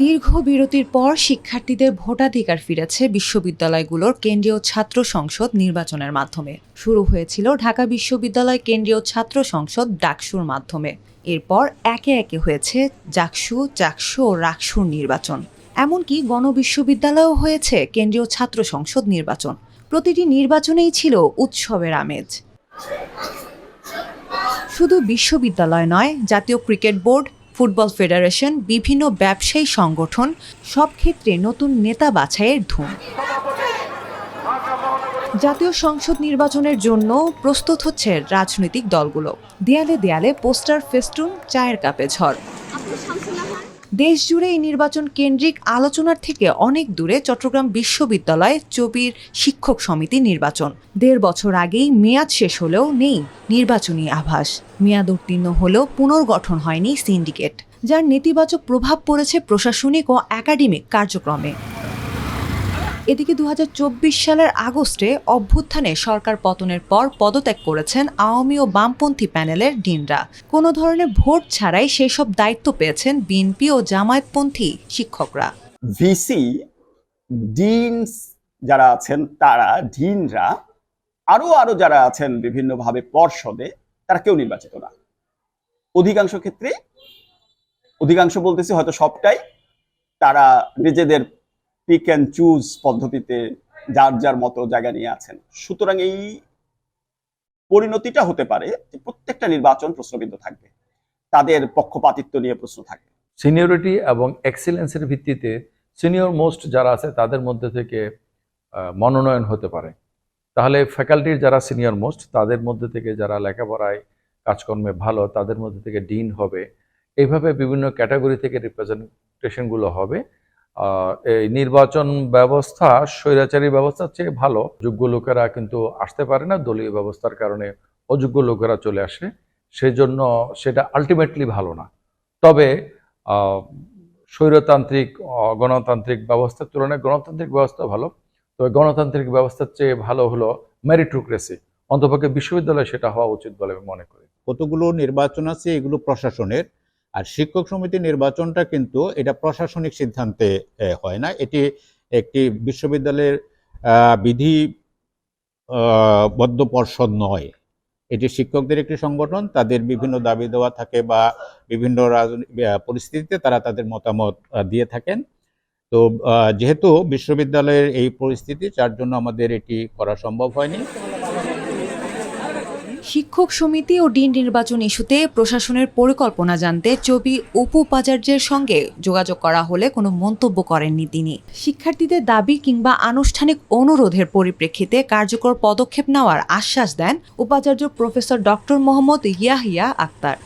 দীর্ঘ বিরতির পর শিক্ষার্থীদের ভোটাধিকার ফিরেছে বিশ্ববিদ্যালয়গুলোর কেন্দ্রীয় ছাত্র সংসদ নির্বাচনের মাধ্যমে। শুরু হয়েছিল ঢাকা বিশ্ববিদ্যালয় কেন্দ্রীয় ছাত্র সংসদ ডাকসুর মাধ্যমে। এরপর একে একে হয়েছে জাকসু চাকসু ও রাকসুর নির্বাচন। এমনকি গণবিশ্ববিদ্যালয়ও হয়েছে কেন্দ্রীয় ছাত্র সংসদ নির্বাচন। প্রতিটি নির্বাচনেই ছিল উৎসবের আমেজ। শুধু বিশ্ববিদ্যালয় নয়, জাতীয় ক্রিকেট বোর্ড ফুটবল ফেডারেশন, বিভিন্ন ব্যবসায়ী সংগঠন, সব ক্ষেত্রে নতুন নেতা বাছাইয়ের ধুম। জাতীয় সংসদ নির্বাচনের জন্য প্রস্তুত হচ্ছে রাজনৈতিক দলগুলো। দেয়ালে দেয়ালে পোস্টার, ফেস্টুন, চায়ের কাপে ঝড়। দেশ জুড়ে এই নির্বাচন কেন্দ্রিক আলোচনার থেকে অনেক দূরে চট্টগ্রাম বিশ্ববিদ্যালয়ে চবির শিক্ষক সমিতি নির্বাচন। দেড় বছর আগেই মেয়াদ শেষ হলেও নেই নির্বাচনী আভাস। মেয়াদ উত্তীর্ণ হলেও পুনর্গঠন হয়নি সিন্ডিকেট, যার নেতিবাচক প্রভাব পড়েছে প্রশাসনিক ও একাডেমিক কার্যক্রমে। এদিকে দুহাজার চব্বিশ সালের আগস্টে অভ্যুত্থানে সরকার পতনের পর পদত্যাগ করেছেন আওয়ামী ও বামপন্থী প্যানেলের ডিনরা। কোনো ধরনের ভোট ছাড়াই সেসব দায়িত্ব পেয়েছেন বিএনপি ও জামায়াতপন্থী শিক্ষকরা। ভিসি, ডিনস যারা আছেন, তারা, ডিনরা আরও আরও যারা আছেন বিভিন্নভাবে পর্ষদে, তারা কেউ নির্বাচিত না। অধিকাংশ ক্ষেত্রে, অধিকাংশ বলতেছি হয়তো সবটাই, তারা নিজেদের পিক অ্যান্ড চুজ পদ্ধতিতে যার যার মতো জায়গা নিয়ে আছেন। সুতরাং এই পরিণতিটা হতে পারে যে প্রত্যেকটা নির্বাচন প্রশ্নবিদ্ধ থাকবে। তাদের পক্ষপাতিত্ব নিয়ে প্রশ্ন থাকবে সিনিয়রিটি এবং এক্সিলেন্সের ভিত্তিতে সিনিয়র মোস্ট যারা আছে তাদের মধ্যে থেকে মনোনয়ন হতে পারে। তাহলে ফ্যাকাল্টির যারা সিনিয়র মোস্ট, তাদের মধ্যে থেকে যারা লেখাপড়ায় কাজকর্মে ভালো, তাদের মধ্যে থেকে ডিন হবে। এইভাবে বিভিন্ন ক্যাটাগরি থেকে রিপ্রেজেন্টেশনগুলো হবে। এই নির্বাচন ব্যবস্থা, স্বৈরাচারী ব্যবস্থার চেয়ে ভালো। যোগ্য লোকেরা কিন্তু আসতে পারে না দলীয় ব্যবস্থার কারণে। অযোগ্য লোকেরা চলে আসে। সেজন্য সেটা আলটিমেটলি ভালো না। তবে স্বৈরতান্ত্রিক গণতান্ত্রিক ব্যবস্থার তুলনায় গণতান্ত্রিক ব্যবস্থা ভালো। তবে গণতান্ত্রিক ব্যবস্থার চেয়ে ভালো হলো মেরিটোক্রেসি অন্তপক্ষে বিশ্ববিদ্যালয়ে সেটা হওয়া উচিত বলে আমি মনে করি। কতগুলো নির্বাচন আছে এগুলো প্রশাসনের? আর শিক্ষক সমিতি নির্বাচনটা কিন্তু এটা প্রশাসনিক সিদ্ধান্তে হয় না। এটি একটি বিশ্ববিদ্যালয়ের বিধি বদ্ধ পর্ষদ নয়। এটি শিক্ষকদের একটি সংগঠন, তাদের বিভিন্ন দাবি দেওয়া থাকে বা বিভিন্ন পরিস্থিতিতে তারা তাদের মতামত দিয়ে থাকেন। তো যেহেতু বিশ্ববিদ্যালয়ের এই পরিস্থিতি, যার জন্য আমাদের এটি করা সম্ভব হয়নি। শিক্ষক সমিতি ও ডিন নির্বাচন ইস্যুতে প্রশাসনের পরিকল্পনা জানতে চবি উপ উপাচার্যের সঙ্গে যোগাযোগ করা হলে কোনো মন্তব্য করেননি তিনি। শিক্ষার্থীদের দাবি কিংবা আনুষ্ঠানিক অনুরোধের পরিপ্রেক্ষিতে কার্যকর পদক্ষেপ নেওয়ার আশ্বাস দেন উপাচার্য প্রফেসর ডক্টর মোহাম্মদ ইয়াহিয়া আক্তার।